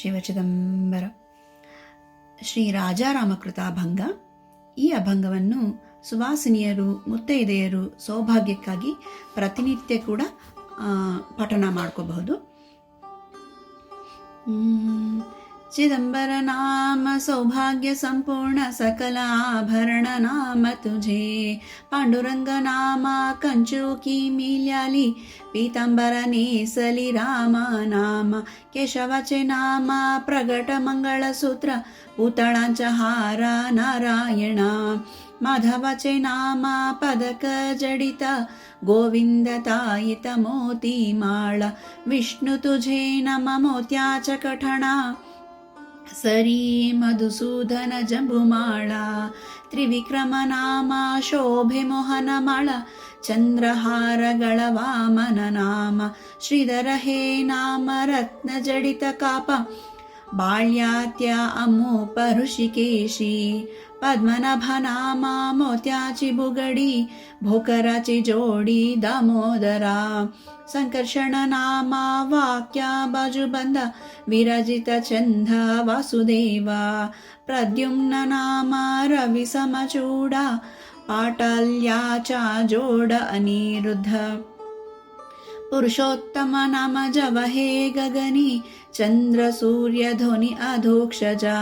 ಶಿವಚಿದಂಬರ. ಶ್ರೀ ರಾಜಾರಾಮಕೃತ ಅಭಂಗ ಈ ಅಭಂಗವನ್ನು ಸುವಾಸಿನಿಯರು ಮುತ್ತೈದೆಯರು ಸೌಭಾಗ್ಯಕ್ಕಾಗಿ ಪ್ರತಿನಿತ್ಯ ಕೂಡ ಪಠಣ ಮಾಡ್ಕೋಬಹುದು. ಹ್ಮ್. चिदंबर नाम सौभाग्य संपूर्ण सकल आभरण नाम तुझे। पांडुरंग नामा कंचू की मिल्याली रामा नाम केशवाचे नामा प्रगट मंगळसूत्र पुतळांचा हारा नारायणा। माधवाचे नामा पदक जडित गोविंद ताईत मोती माळ विष्णु तुझे नम मोत्याच कठणा ಸರಿ ಮಧುಸೂದನ ಜಂಬುಮಾಳ, ತ್ರಿವಿಕ್ರಮನಾಮ ಶೋಭೆ ಮೋಹನಮಾಳ, ಚಂದ್ರಹಾರಗಳ ವಾಮನ ನಾಮ ಶ್ರೀಧರ ಹೇ ನಾಮ, ರತ್ನ ಜಡಿತ ಕಾಪ बाल्यात्या अमोपऋषिकेशी पद्मनभनामा मोत्याची बुगडी भोकराची जोडी दामोदरा सङ्कर्षणनामा वाक्या बाजुबन्द विरजितचन्द वासुदेवा प्रद्युम्ननामा रविसमचूडा पाटल्या च जोड अनिरुद्ध पुरुषोत्तम नाम जव हे गगनी चंद्र सूर्य ध्वनी अधोक्षजा।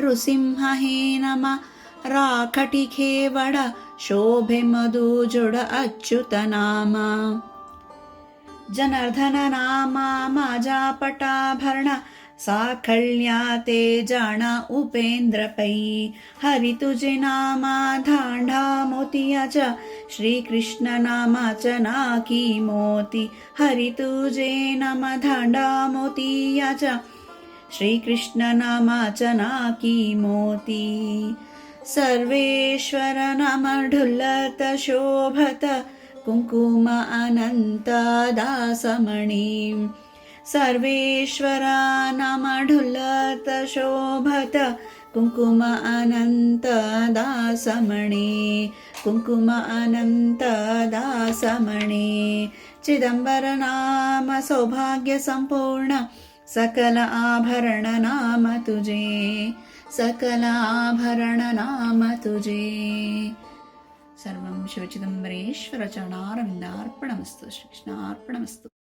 नृसिंह हे नम राखटी खेवड शोभे मधु जोड अच्युत नाम साखळ्या ते जाणा उपेंद्र पै। हरी तुझे नामा धांडा मोतियाच्या श्रीकृष्ण नामाच्या नाकी मोती। हरी तुझे नाम धांडा मोतियाच्या श्रीकृष्ण नामाच्या नाकी मोती। सर्वेश्वर नाम ढुल्लत शोभत। कुंकुम अनंत दासमणी सर्वेश्वरा नाम ढुल्लत शोभत कुंकुम अनंत दासमणी कुंकुम अनंत दासमणी चिदंबर नाम सौभाग्य संपूर्ण सकल आभरण नाम तुझे सकल आभरण नाम तुझे सर्वं शिवचिदम्बरेश्वरचरणारविन्दार्पणमस्तु श्रीकृष्णार्पणमस्तु